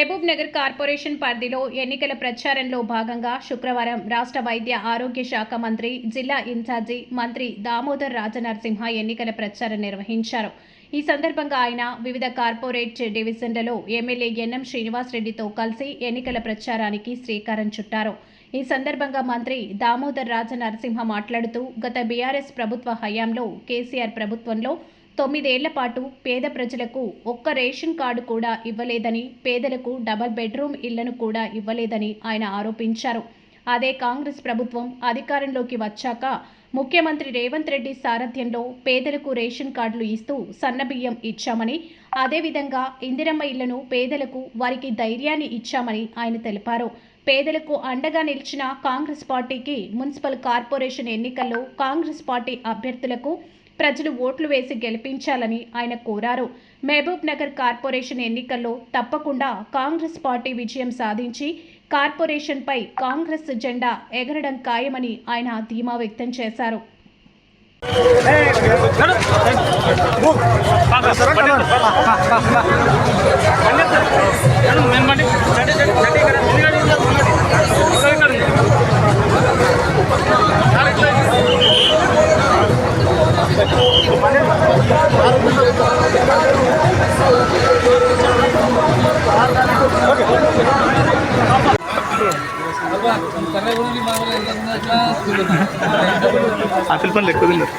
Mahabub Nagar corporation పరిధిలో ఎన్నికల ప్రచారంలో భాగంగా శుక్రవారం రాష్ట్ర వైద్య ఆరోగ్య శాఖ మంత్రి జిల్లా ఇన్ఛార్జి మంత్రి దామోదర్ రాజనరసింహ ఎన్నికల ప్రచారం నిర్వహించారు. ఈ సందర్భంగా ఆయన వివిధ కార్పొరేట్ డివిజన్లలో ఎమ్మెల్యే ఎన్ఎం శ్రీనివాసరెడ్డితో కలిసి ఎన్నికల ప్రచారానికి శ్రీకారం చుట్టారు. ఈ సందర్భంగా మంత్రి దామోదర్ రాజ నరసింహ మాట్లాడుతూ గత బీఆర్ఎస్ ప్రభుత్వ హయాంలో కేసీఆర్ ప్రభుత్వంలో తొమ్మిదేళ్ళ పాటు పేద ప్రజలకు ఒక్క రేషన్ కార్డు కూడా ఇవ్వలేదని పేదలకు డబల్ బెడ్రూమ్ ఇళ్ళను కూడా ఇవ్వలేదని ఆయన ఆరోపించారు. అదే కాంగ్రెస్ ప్రభుత్వం అధికారంలోకి వచ్చాక ముఖ్యమంత్రి రేవంత్ రెడ్డి సారథ్యంలో పేదలకు రేషన్ కార్డులు ఇస్తూ సన్నబియ్యం ఇచ్చామని అదేవిధంగా ఇందిరమ్మ ఇళ్ళను పేదలకు వారికి ధైర్యాన్ని ఇచ్చామని ఆయన తెలిపారు. పేదలకు అండగా నిలిచిన కాంగ్రెస్ పార్టీకి మున్సిపల్ కార్పొరేషన్ ఎన్నికల్లో కాంగ్రెస్ పార్టీ అభ్యర్థులకు ప్రజలు ఓట్లు వేసి గెలిపించాలని ఆయన కోరారు మహబూబ్ నగర్ కార్పొరేషన్ ఎన్నికల్లో తప్పకుండా కాంగ్రెస్ పార్టీ విజయం సాధించి కార్పొరేషన్పై కాంగ్రెస్ జెండా ఎగరడం ఖాయమని ఆయన ధీమా వ్యక్తం చేశారు ఆపిల్ పండ్లు ఎక్కువ తిన్నారు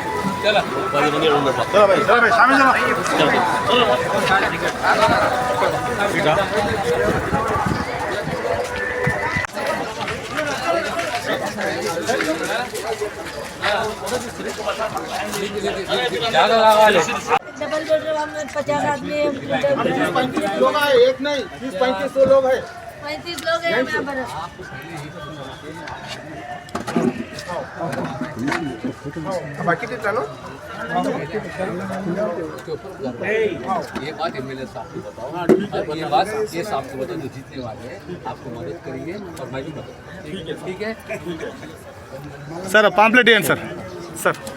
पचास आदमी लोग हैं एक नहीं बीस पैंतीस सौ लोग हैं। पैंतीस लोग हैं यहाँ पर बाकी चलो। ये बात एमएलए साहब को बताओ। ये बात ये साहब को बताओ जो जीतने वाले हैं आपको मदद करेंगे और मैं भी मदद ठीक है?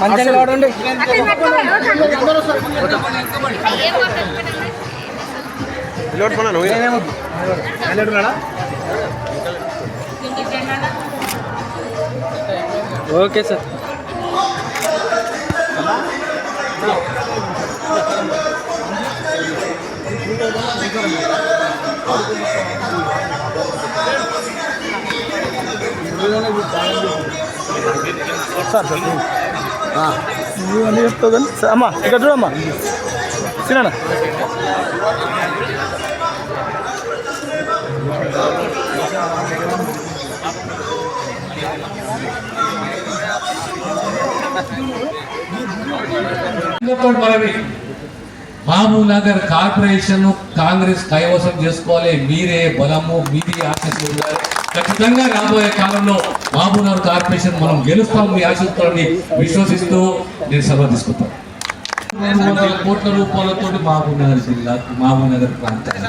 మంచిగా వాడండి okay sir Thank you. Sir sir నువ్వు అన్నీ చెప్తావు కానీ సార్, అమ్మా ఇక్కడ చూడమ్మా సినా ఇంకొకటి మనవి మహబూబ్ నగర్ కార్పొరేషన్ కాంగ్రెస్ కైవసం చేసుకోవాలి. మీరే బలము మీది ఆశీస్సులు ఉండాలి ఖచ్చితంగా రాబోయే కాలంలో మహబూబ్ నగర్ కార్పొరేషన్ మనం గెలుస్తాం మీ ఆశీస్సులని విశ్వసిస్తూ నేను సభ తీసుకుంటాను. కోట్ల రూపాయలతో మహబూబ్ నగర్ జిల్లా మహబూబ్ నగర్ ప్రాంతానికి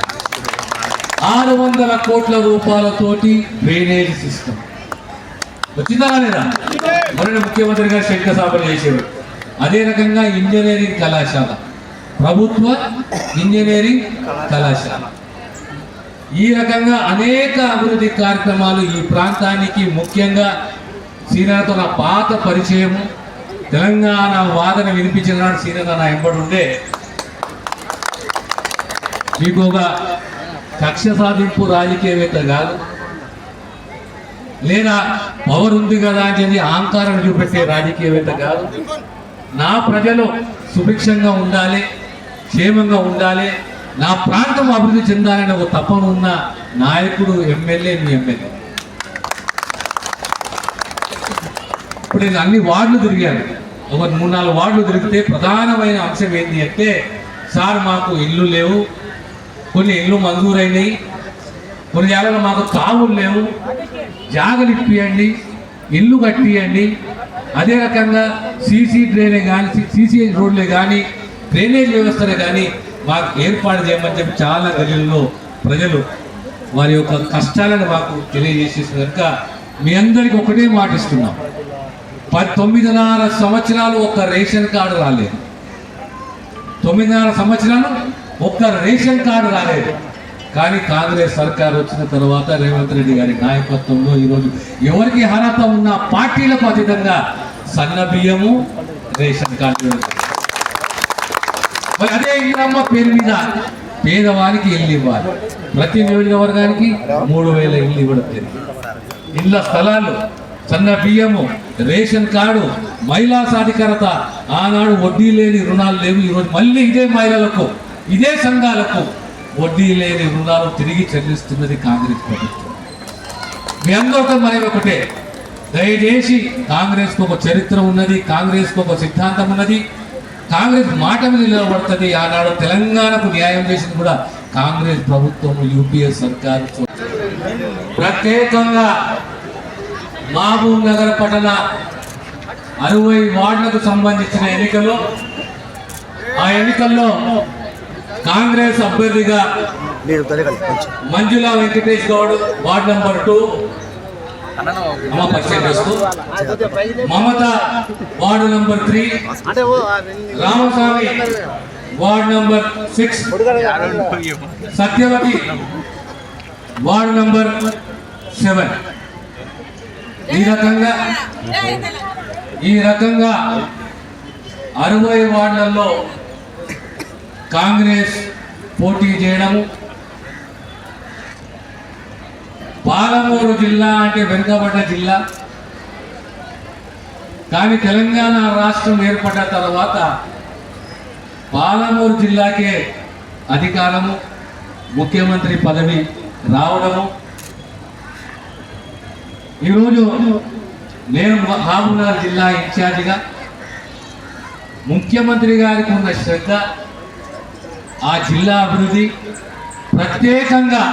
ఆరు వందల కోట్ల రూపాయలతోటి డ్రైనేజ్ సిస్టమ్ వచ్చిందా లేదా? మొన్న ముఖ్యమంత్రి గారు శంకుస్థాపన చేసేవాడు అదే రకంగా ఇంజనీరింగ్ కళాశాల. ప్రభుత్వ ఇంజనీరింగ్ కళాశాల. ఈ రకంగా అనేక అభివృద్ధి కార్యక్రమాలు ఈ ప్రాంతానికి ముఖ్యంగా సీనాతో నా పాత పరిచయము తెలంగాణ వాదన వినిపించిన నాడు సీనాతో నా ఎంబడుండే మీకు ఒక కక్ష సాధింపు రాజకీయవేత్త కాదు. లేదా పవర్ ఉంది కదా అని చెప్పి అహంకారం చూపెట్టే రాజకీయవేత్త కాదు. నా ప్రజలు సుభిక్షంగా ఉండాలి క్షేమంగా ఉండాలి నా ప్రాంతం అభివృద్ధి చెందాలనే ఒక తపన ఉన్న నాయకుడు ఎమ్మెల్యే మీ ఎమ్మెల్యే. ఇప్పుడు నేను అన్ని వార్డులు తిరిగాను. ఒక మూడు నాలుగు వార్డులు తిరిగితే ప్రధానమైన అంశం ఏంటి అంటే సార్ మాకు ఇల్లు లేవు కొన్ని ఇల్లు మంజూరైనాయి కొన్ని జాగాలో మాకు కావులు లేవు జాగలు ఇప్పియండి ఇల్లు కట్టియండి. అదే రకంగా సీసీ డ్రైనే కానీ సీసీ రోడ్లే కానీ డ్రైనేజ్ వ్యవస్థలే కానీ మాకు ఏర్పాటు చేయమని చెప్పి చాలా గలీల్లో ప్రజలు వారి యొక్క కష్టాలను మాకు తెలియజేసేసిన కనుక మీ అందరికీ ఒకటే మాటిస్తున్నాం ఇస్తున్నాం. తొమ్మిదిన్నర సంవత్సరాలు ఒక్క రేషన్ కార్డు రాలేదు. తొమ్మిదిన్నర సంవత్సరాలు ఒక్క రేషన్ కార్డు రాలేదు. కానీ కాంగ్రెస్ సర్కార్ వచ్చిన తర్వాత రేవంత్ రెడ్డి గారి నాయకత్వంలో ఈరోజు ఎవరికి అర్హత ఉన్న పార్టీలకు అతీతంగా సన్న బియ్యము రేషన్ కార్డు మరి అదే ఇంద్రమ్మ పేరు మీద. పేదవానికి ఇల్లు ఇవ్వాలి. ప్రతి నియోజకవర్గానికి మూడు వేల ఇల్లు ఇవ్వడం జరిగింది. ఇళ్ళ స్థలాలు సన్న బియ్యము రేషన్ కార్డు మహిళా సాధికారత ఆనాడు వడ్డీ లేని రుణాలు లేవు. ఈరోజు మళ్ళీ ఇదే మహిళలకు ఇదే సంఘాలకు వడ్డీ లేని రుణాలు తిరిగి చెల్లిస్తున్నది కాంగ్రెస్ ప్రభుత్వం. మీ అందరితో మరి ఒకటే. దయచేసి కాంగ్రెస్కు ఒక చరిత్ర ఉన్నది కాంగ్రెస్కు ఒక సిద్ధాంతం ఉన్నది. కాంగ్రెస్ మాట మీద నిలబడుతుంది. ఆనాడు తెలంగాణకు న్యాయం చేసింది కూడా కాంగ్రెస్ ప్రభుత్వం యూపీఏ సర్కారు. ప్రత్యేకంగా మహబూబ్ నగర్ పట్టణ అరవై వార్డులకు సంబంధించిన ఎన్నికల్లో ఆ ఎన్నికల్లో కాంగ్రెస్ అభ్యర్థిగా Manjula Venkatesh Goud ward number two అమ్మ పరిచయం చేస్తూ Mamata ward number three. Ramaswamy ward number six. Satyavathi ward number seven. ఈ రకంగా ఈ రకంగా అరవై వార్డులలో కాంగ్రెస్ పోటీ చేయడము పాలమూరు జిల్లా అంటే వెనుకబడ్డ జిల్లా. కానీ తెలంగాణ రాష్ట్రం ఏర్పడ్డ తర్వాత పాలమూరు జిల్లాకే అధికారము ముఖ్యమంత్రి పదవి రావడము. ఈరోజు నేను మహబూబ్నగర్ జిల్లా ఇన్ఛార్జిగా ముఖ్యమంత్రి గారికి ఉన్న శ్రద్ధ ఆ జిల్లా అభివృద్ధి ప్రత్యేకంగా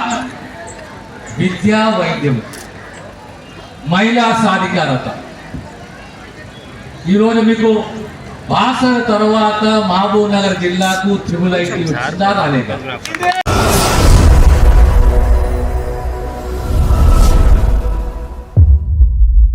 విద్యా వైద్యం. మహిళా సాధికారత. ఈరోజు మీకు బాసర తర్వాత మహబూబ్ నగర్ జిల్లాకు త్రిబుల్ ఐటీ వచ్చిందా రాలేదా